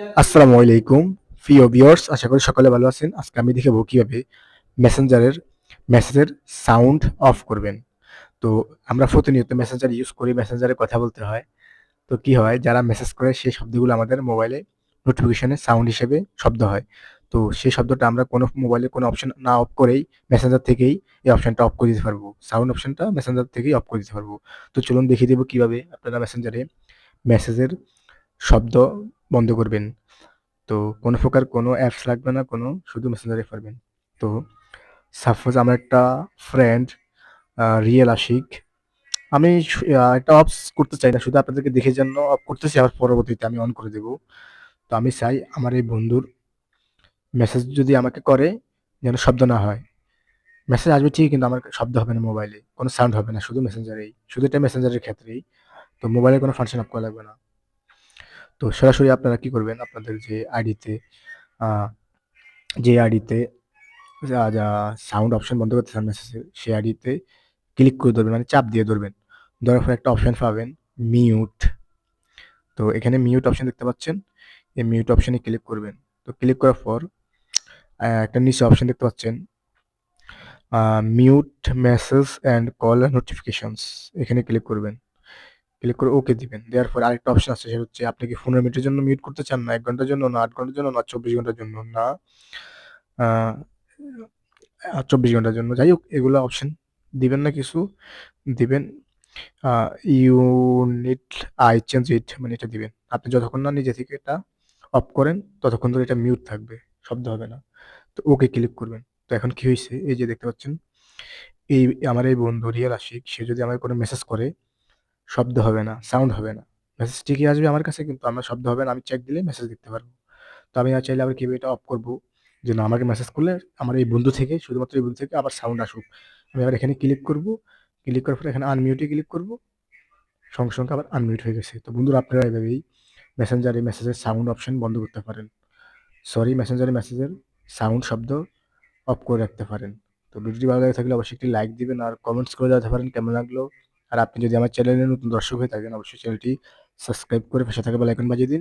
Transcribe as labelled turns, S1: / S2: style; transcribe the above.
S1: আসসালামু আলাইকুম। প্রিয় ভিউয়ার্স, আশা করি সকলে ভালো আছেন। আজকে আমি দেখাবো কীভাবে মেসেঞ্জারের মেসেজের সাউন্ড অফ করবেন। তো আমরা প্রতিনিয়ত মেসেঞ্জার ইউজ করি, মেসেঞ্জারে কথা বলতে হয়। তো কি হয়, যারা মেসেজ করে সেই শব্দগুলো আমাদের মোবাইলে নোটিফিকেশনে সাউন্ড হিসেবে শব্দ হয়। তো সেই শব্দটা আমরা কোনো মোবাইলে কোনো অপশন না অফ করেই মেসেঞ্জার থেকেই এই অপশনটা অফ করে দিতে পারব। সাউন্ড অপশনটা মেসেঞ্জার থেকেই অফ করে দিতে পারব। তো চলুন দেখিয়ে দেবো কীভাবে আপনারা মেসেঞ্জারে মেসেজের শব্দ বন্ধ করবেন। তো কোনো প্রকার কোনো অ্যাপস লাগবে না, কোনো শুধু মেসেঞ্জারে পারবেন। তো সাপোজ আমার একটা ফ্রেন্ড রিয়েল আশিক, আমি এটা অফ করতে চাই না, শুধু আপনাদেরকে দেখে জন্য অফ করতেছি, আবার পরবর্তীতে আমি অন করে দেব। তো আমি চাই আমার এই বন্ধুর মেসেজ যদি আমাকে করে, যেন শব্দ না হয়। মেসেজ আসবে ঠিক কিন্তু আমার শব্দ হবে না মোবাইলে কোনো সাউন্ড হবে না, শুধু মেসেঞ্জারেই শুধু এটা মেসেঞ্জারের ক্ষেত্রেই। তো মোবাইলে কোনো ফাংশন অফ করা লাগবে না। তো সরাসরি আপনারা কি করবেন? আপনাদের যে আইডিতে যে আইডিতে সাউন্ড অপশন বন্ধ করতে চান মেসেজের সেই আইডিতে ক্লিক করে ধরবেন মানে চাপ দিয়ে ধরবেন। ধরার পর একটা অপশন পাবেন মিউট তো এখানে মিউট অপশন দেখতে পাচ্ছেন? এই মিউট অপশনে ক্লিক করবেন। তো ক্লিক করার পর একটা নিচে অপশন দেখতে পাচ্ছেন। Mute message and call notifications এখানে ক্লিক করবেন। ক্লিক করে ওকে দিবেন। দেওয়ার পর আরেকটা অপশন আছে, সেটা হচ্ছে আপনি কি পনেরো মিনিটের জন্য মিউট করতে চান না, এক ঘণ্টার জন্য, না আট ঘণ্টার জন্য, না চব্বিশ ঘণ্টার জন্য? না। চব্বিশ ঘণ্টার জন্য। যাই হোক, এগুলো অপশন দিবেন না কিছু, দিবেন ইউনিট আই চেঞ্জ ইট মানে এটা দিবেন। আপনি যতক্ষণ না নিজে থেকে এটা অফ করেন, ততক্ষণ ধরে এটা মিউট থাকবে, শব্দ হবে না। তো ওকে ক্লিক করবেন। তো এখন কি হয়েছে? এই যে দেখতে পাচ্ছেন, এই, আমার এই বন্ধু রিয়েল আশিক, সে যদি আমাকে কোনো মেসেজ করে শব্দ হবে না সাউন্ড হবে না। মেসেজ ঠিকই আসবে আমার কাছে, কিন্তু আমার শব্দ হবে না, আমি চেক দিলে মেসেজ দেখতে পারব। তো আমি আর চাইলে আবার কীভাবে এটা অফ করব, যে না, আমাকে মেসেজ করলে আমার এই বন্ধু থেকে, শুধুমাত্র এই বন্ধু থেকে আবার সাউন্ড আসুক। আমি আবার এখানে ক্লিক করব ক্লিক করার পরে এখানে আনমিউটে ক্লিক করব, সঙ্গে সঙ্গে আবার আনমিউট হয়ে গেছে। তো বন্ধুরা, আপনারা এভাবেই মেসেঞ্জারে মেসেজের সাউন্ড অপশন বন্ধ করতে পারেন। সরি মেসেঞ্জারে মেসেজের সাউন্ড শব্দ অফ করে রাখতে পারেন। তো ভিডিওটি ভালো লাগে থাকলে অবশ্যই একটি লাইক দিবেন, আর কমেন্টস করে জানাতে পারেন কেমন লাগল। আর আপনি যদি আমার চ্যানেলে নতুন দর্শক হয়ে থাকেন, অবশ্যই চ্যানেলটি সাবস্ক্রাইব করে পাশে থাকা বেল আইকন বাজিয়ে দিন।